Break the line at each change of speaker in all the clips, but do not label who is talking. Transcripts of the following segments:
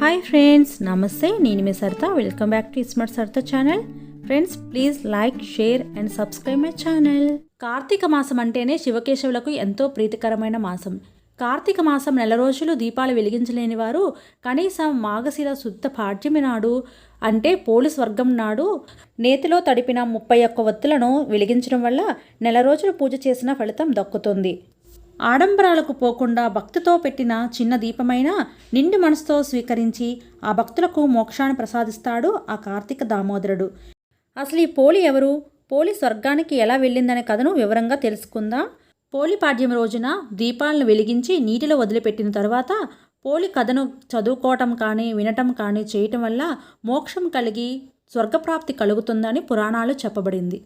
Hi friends నమస్తే నేను మీ Saritha. Welcome back to smart Saritha channel friends please like share and subscribe my channel Karthika మాసం అంటేనే శివకేశవులకు ఎంతో ప్రీతికరమైన మాసం. కార్తీక మాసం నెల రోజులు దీపాలు వెలిగించలేని వారు కనీసం మాఘశిర శుద్ధ పాడ్యమి నాడు అంటే పోలీస్ వర్గం నాడు నేతిలో తడిపిన ముప్పై ఒక్క వత్తులను వెలిగించడం వల్ల నెల రోజులు పూజ చేసిన ఫలితం దక్కుతుంది. ఆడంబరాలకు పోకుండా భక్తితో పెట్టిన చిన్న దీపమైన నిండు మనసుతో స్వీకరించి ఆ భక్తులకు మోక్షాన్ని ప్రసాదిస్తాడు ఆ కార్తీక దామోదరుడు. అసలు ఈ పోలి ఎవరు? పోలి స్వర్గానికి ఎలా వెళ్ళిందనే కథను వివరంగా తెలుసుకుందాం. పోలి పాడ్యం రోజున దీపాలను వెలిగించి నీటిలో వదిలిపెట్టిన తర్వాత పోలి కథను చదువుకోవటం కానీ వినటం కానీ చేయటం వల్ల మోక్షం కలిగి స్వర్గప్రాప్తి కలుగుతుందని పురాణాలు చెప్పబడింది.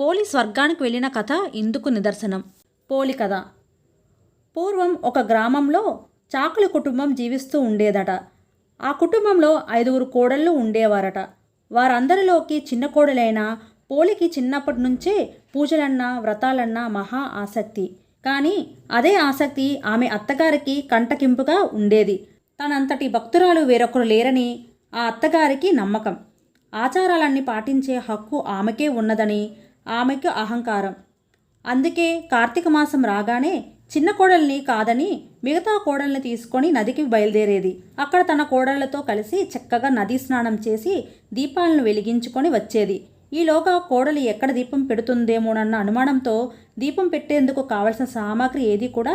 పోలి స్వర్గానికి వెళ్ళిన కథ ఇందుకు నిదర్శనం. పోలి కథ. పూర్వం ఒక గ్రామంలో చాకుల కుటుంబం జీవిస్తూ ఉండేదట. ఆ కుటుంబంలో ఐదుగురు కోడళ్ళు ఉండేవారట. వారందరిలోకి చిన్న కోడలైన పోలికి చిన్నప్పటి నుంచే పూజలన్నా వ్రతాలన్నా మహా ఆసక్తి. కానీ అదే ఆసక్తి ఆమె అత్తగారికి కంటకింపుగా ఉండేది. తనంతటి భక్తురాలు వేరొకరు లేరని ఆ అత్తగారికి నమ్మకం. ఆచారాలన్నీ పాటించే హక్కు ఆమెకే ఉన్నదని ఆమెకు అహంకారం. అందుకే కార్తీక మాసం రాగానే చిన్న కోడల్ని కాదని మిగతా కోడల్ని తీసుకొని నదికి బయలుదేరేది. అక్కడ తన కోడళ్ళతో కలిసి చక్కగా నదీ స్నానం చేసి దీపాలను వెలిగించుకొని వచ్చేది. ఈలోగా కోడలి ఎక్కడ దీపం పెడుతుందేమోనన్న అనుమానంతో దీపం పెట్టేందుకు కావలసిన సామాగ్రి ఏది కూడా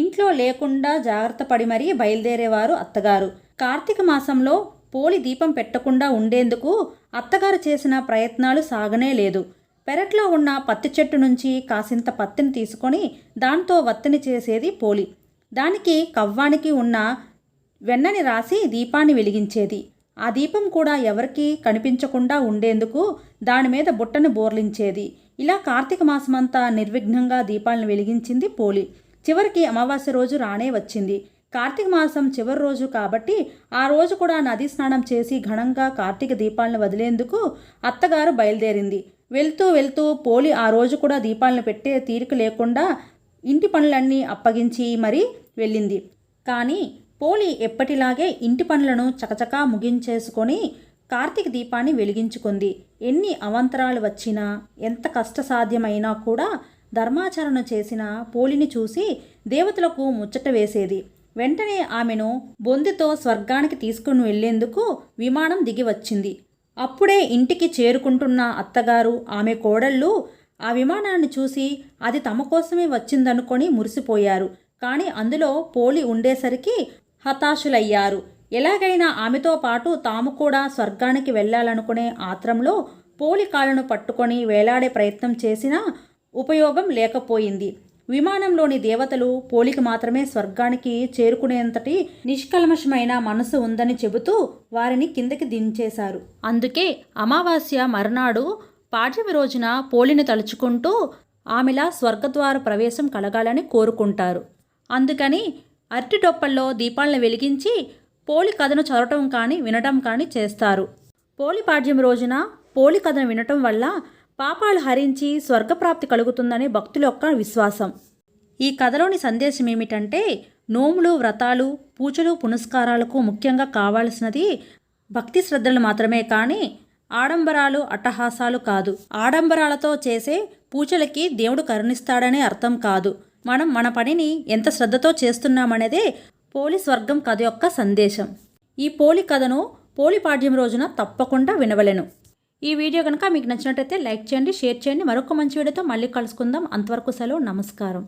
ఇంట్లో లేకుండా జాగ్రత్త పడి మరీ బయలుదేరేవారు అత్తగారు. కార్తీక మాసంలో పోలి దీపం పెట్టకుండా ఉండేందుకు అత్తగారు చేసిన ప్రయత్నాలు సాగనే లేదు. పెరట్లో ఉన్న పత్తి చెట్టు నుంచి కాసింత పత్తిని తీసుకొని దాంతో వత్తిని చేసేది పోలి. దానికి కవ్వానికి ఉన్న వెన్నని రాసి దీపాన్ని వెలిగించేది. ఆ దీపం కూడా ఎవరికీ కనిపించకుండా ఉండేందుకు దాని మీద బుట్టను బోర్లించేది. ఇలా కార్తీక మాసమంతా నిర్విఘ్నంగా దీపాలను వెలిగించింది పోలి. చివరికి అమావాస్య రోజు రానే వచ్చింది. కార్తీక మాసం చివరి రోజు కాబట్టి ఆ రోజు కూడా నదీ స్నానం చేసి ఘనంగా కార్తీక దీపాలను వదిలేందుకు అత్తగారు బయలుదేరింది. వెళ్తూ వెళ్తూ పోలి ఆ రోజు కూడా దీపాలను పెట్టే తీరిక లేకుండా ఇంటి పనులన్నీ అప్పగించి మరీ వెళ్ళింది. కానీ పోలి ఎప్పటిలాగే ఇంటి పనులను చకచకా ముగించేసుకొని కార్తీక దీపాన్ని వెలిగించుకుంది. ఎన్ని అవంతరాలు వచ్చినా ఎంత కష్టసాధ్యమైనా కూడా ధర్మాచరణ చేసిన పోలిని చూసి దేవతలకు ముచ్చట వేసేది. వెంటనే ఆమెను బొందితో స్వర్గానికి తీసుకుని వెళ్ళేందుకు విమానం దిగి వచ్చింది. అప్పుడే ఇంటికి చేరుకుంటున్న అత్తగారు ఆమె కోడళ్ళు ఆ విమానాన్ని చూసి అది తమ కోసమే వచ్చిందనుకొని మురిసిపోయారు. కానీ అందులో పోలి ఉండేసరికి హతాశులయ్యారు. ఎలాగైనా ఆమెతో పాటు తాము కూడా స్వర్గానికి వెళ్ళాలనుకునే ఆత్రంలో పోలి కాళ్ళను పట్టుకొని వేలాడే ప్రయత్నం చేసినా ఉపయోగం లేకపోయింది. విమానంలోని దేవతలు పోలికి మాత్రమే స్వర్గానికి చేరుకునేంతటి నిష్కల్మషమైన మనసు ఉందని చెబుతూ వారిని కిందకి దించేశారు. అందుకే అమావాస్య మర్నాడు పాఠ్యమి రోజున పోలిని తలుచుకుంటూ ఆమెలా స్వర్గద్వార ప్రవేశం కలగాలని కోరుకుంటారు. అందుకని అరటి డొప్పల్లో దీపాలను వెలిగించి పోలి కథను చదవటం కానీ వినటం కానీ చేస్తారు. పోలి పాడ్యం రోజున పోలి కథను వినటం వల్ల పాపాలు హరించి స్వర్గప్రాప్తి కలుగుతుందని భక్తుల యొక్క విశ్వాసం. ఈ కథలోని సందేశం ఏమిటంటే నోములు వ్రతాలు పూజలు పునస్కారాలకు ముఖ్యంగా కావాల్సినది భక్తి శ్రద్ధలు మాత్రమే కానీ ఆడంబరాలు అట్టహాసాలు కాదు. ఆడంబరాలతో చేసే పూజలకి దేవుడు కరుణిస్తాడనే అర్థం కాదు. మనం మన పనిని ఎంత శ్రద్ధతో చేస్తున్నామనేదే పోలి స్వర్గం కథ యొక్క సందేశం. ఈ పోలి కథను పోలి పాడ్యం రోజున తప్పకుండా వినవలెను. ఈ వీడియో కనుక మీకు నచ్చినట్టయితే లైక్ చేయండి షేర్ చేయండి. మరొక మంచి వీడియోతో మళ్ళీ కలుసుకుందాం. అంతవరకు సెలవు నమస్కారం.